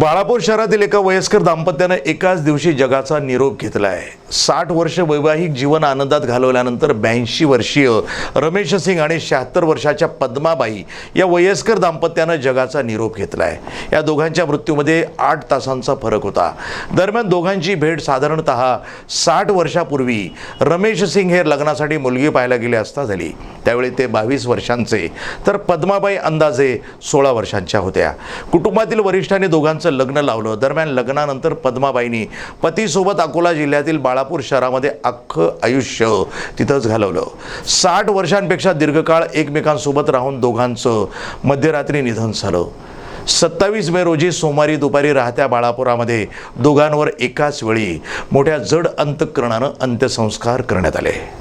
बाळापूर शहरातील एका वयस्कर दाम्पत्यानं एकाच दिवशी जगाचा निरोप घेतला आहे साठ वर्ष वैवाहिक जीवन आनंदात घालवल्यानंतर ब्याऐंशी वर्षीय रमेश सिंग आणि शहात्तर वर्षाच्या पद्माबाई या वयस्कर दाम्पत्यानं जगाचा निरोप घेतला आहे या दोघांच्या मृत्यूमध्ये आठ तासांचा फरक होता. दरम्यान दोघांची भेट साधारणत साठ वर्षापूर्वी रमेश सिंग हे लग्नासाठी मुलगी पाहायला गेले असता झाली. त्यावेळी ते बावीस वर्षांचे तर पद्माबाई अंदाजे सोळा वर्षांच्या होत्या. कुटुंबातील वरिष्ठांनी दोघांचं लग्न लावलं. दरम्यान लग्नानंतर पद्माबाईंनी पतीसोबत अकोला जिल्ह्यातील बाळापूर शहरामध्ये अख्खं आयुष्य तिथंच घालवलं. साठ वर्षांपेक्षा दीर्घकाळ एकमेकांसोबत राहून दोघांचं मध्यरात्री निधन झालं. सत्तावीस मे रोजी सोमवारी दुपारी राहत्या बाळापुरामध्ये दोघांवर एकाच वेळी मोठ्या जड अंतकरणानं अंत्यसंस्कार करण्यात आले.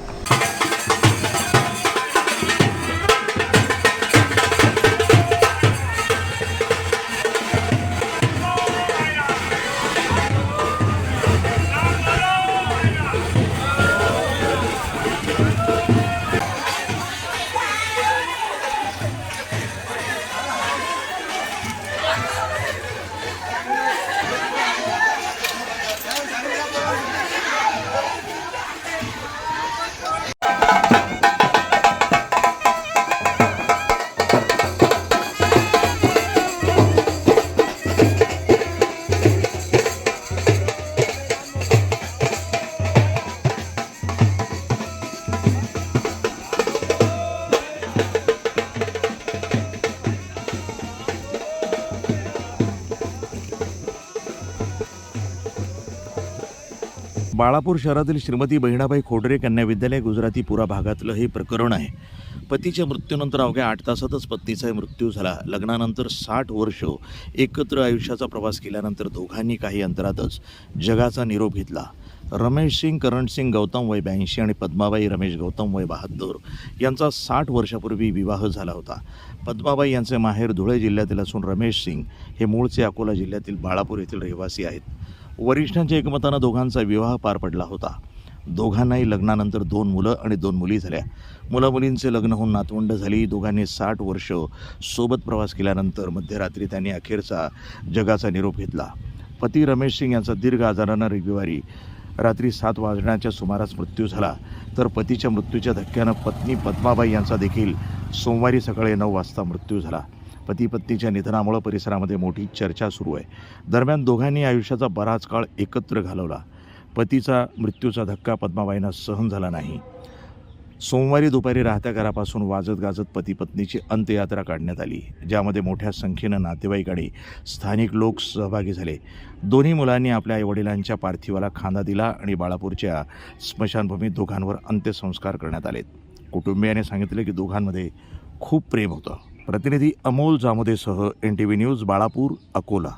बाळापूर शहरातील श्रीमती बहिणाबाई खोडरे कन्या विद्यालय गुजराती पुरा भागातलं हे प्रकरण आहे. पतीच्या मृत्यूनंतर अवघ्या आठ तासातच पत्नीचा मृत्यू झाला. लग्नानंतर साठ वर्ष एकत्र आयुष्याचा प्रवास केल्यानंतर दोघांनी काही अंतरातच जगाचा निरोप घेतला. रमेश सिंग करण सिंग गौतम वय ब्याऐंशी आणि पद्माबाई रमेश गौतम वय बहात्तर यांचा साठ वर्षापूर्वी विवाह झाला होता. पद्माबाई यांचे माहेर धुळे जिल्ह्यातील असून रमेश सिंग हे मूळचे अकोला जिल्ह्यातील बाळापूर येथील रहिवासी आहेत. वरिष्ठांच्या एकमतानं दोघांचा विवाह पार पडला होता. दोघांनाही लग्नानंतर दोन मुलं आणि दोन मुली झाल्या. मुला मुलींचे लग्न होऊन नातवंड झाली. दोघांनी साठ वर्ष सोबत प्रवास केल्यानंतर मध्यरात्री त्यांनी अखेरचा जगाचा निरोप घेतला. पती रमेश सिंग यांचा दीर्घ आजारानं रविवारी रात्री सात वाजण्याच्या सुमारास मृत्यू झाला. तर पतीच्या मृत्यूच्या धक्क्यानं पत्नी पद्माबाई यांचा देखील सोमवारी सकाळी नऊ वाजता मृत्यू झाला. पती पत्नीच्या निधनामुळं परिसरामध्ये मोठी चर्चा सुरू आहे. दरम्यान दोघांनी आयुष्याचा बराच काळ एकत्र घालवला. पतीचा मृत्यूचा धक्का पद्माबाईंना सहन झाला नाही. सोमवारी दुपारी राहत्या घरापासून वाजत गाजत पती पत्नीची अंत्ययात्रा काढण्यात आली ज्यामध्ये मोठ्या संख्येनं नातेवाईक आणि स्थानिक लोक सहभागी झाले. दोन्ही मुलांनी आपल्या आईवडिलांच्या पार्थिवाला खांदा दिला आणि बाळापूरच्या स्मशानभूमीत दोघांवर अंत्यसंस्कार करण्यात आलेत. कुटुंबियाने सांगितले की दोघांमध्ये खूप प्रेम होतं. प्रतिनिधी Amol जामोदेसह N T V news Balapur Akola